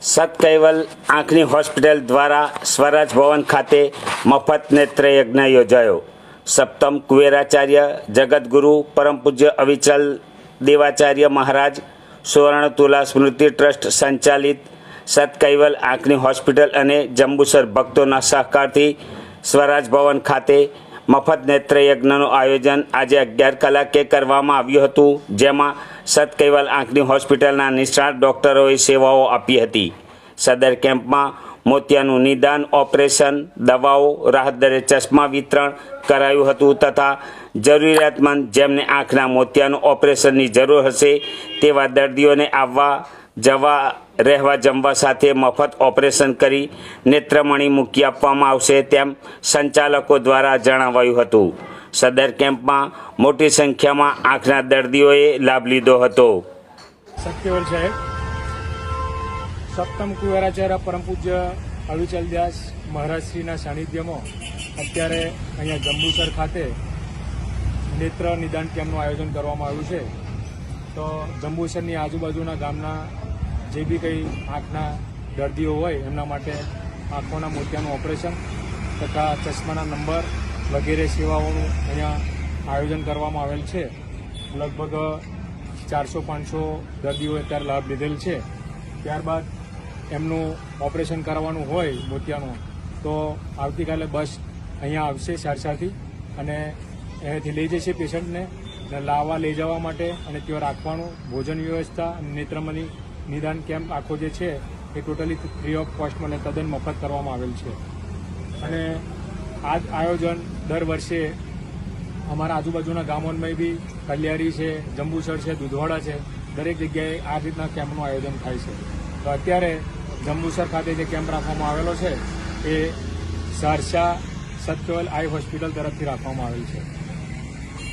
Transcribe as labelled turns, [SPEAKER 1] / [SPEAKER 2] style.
[SPEAKER 1] સતકૈવલ આંખની હોસ્પિટલ દ્વારા સ્વરાજ ભવન ખાતે મફત નેત્રયજ્ઞ યોજાયો. સપ્તમ કુવેરાચાર્ય જગતગુરુ પરમ પૂજ્ય અવિચલ દેવાચાર્ય મહારાજ, સુવર્ણ તુલા સ્મૃતિ ટ્રસ્ટ સંચાલિત સતકૈવલ આંખની હોસ્પિટલ અને જંબુસર ભક્તોના સહકારથી સ્વરાજ ભવન ખાતે મફત નેત્રયજ્ઞનું આયોજન આજે અગિયાર કલાકે કરવામાં આવ્યું હતું, જેમાં સતકૈવલ આંખની હોસ્પિટલના નિષ્ણાત ડોક્ટરોએ સેવાઓ આપી હતી. સદર કેમ્પમાં મોતિયાનું નિદાન, ઓપરેશન, દવાઓ, રાહત દરે ચશ્મા વિતરણ કરાયું હતું તથા જરૂરિયાતમંદ જેમને આંખના મોતિયાનું ઓપરેશનની જરૂર હશે તેવા દર્દીઓને આવવા જવા, રહેવા, જમવા સાથે મફત ઓપરેશન કરી નેત્રમણી મૂકી આપવામાં આવશે તેમ સંચાલકો દ્વારા જણાવાયું હતું. સદર કેમ્પમાં મોટી સંખ્યામાં આંખના દર્દીઓએ લાભ લીધો હતો.
[SPEAKER 2] સત્યવર સાહેબ, સપ્તમ કુવેરાચાર્ય પરમ પૂજ્ય અવિચલ દાસ મહારાજશ્રીના સાનિધ્યમાં અત્યારે અહીંયા જંબુસર ખાતે નેત્ર નિદાન કેમ્પનું આયોજન કરવામાં આવ્યું છે. તો જંબુસરની આજુબાજુના ગામના જે બી કંઈ આંખના દર્દીઓ હોય, એમના માટે આંખોના મોતિયાનું ઓપરેશન તથા ચશ્માના નંબર વગેરે સેવાઓનું અહીંયા આયોજન કરવામાં આવેલ છે. લગભગ ચારસો પાંચસો દર્દીઓએ અત્યારે લાભ લીધેલ છે. ત્યારબાદ એમનું ઓપરેશન કરાવવાનું હોય મોતિયાનું, તો આવતીકાલે બસ અહીંયા આવશે સારસાથી અને અહીંયાથી લઈ જશે પેશન્ટને લાવવા લઈ જવા માટે અને ત્યાં રાખવાનું, ભોજન વ્યવસ્થા અને નેત્રમણી નિદાન કેમ્પ આખો જે છે, એ ટોટલી ફ્રી ઓફ કોસ્ટ અને તદ્દન મફત કરવામાં આવેલ છે. અને આ આયોજન દર વર્ષે અમારા આજુબાજુના ગામોમાં બી કલ્યારી છે, જંબુસર છે, દુધવાડા છે, દરેક જગ્યાએ આ રીતના કેમ્પનું આયોજન થાય છે. તો અત્યારે જંબુસર ખાતે જે કેમ્પ રાખવામાં આવેલો છે, એ સારસા સત્યવલ આઈ હોસ્પિટલ તરફથી રાખવામાં આવેલ છે.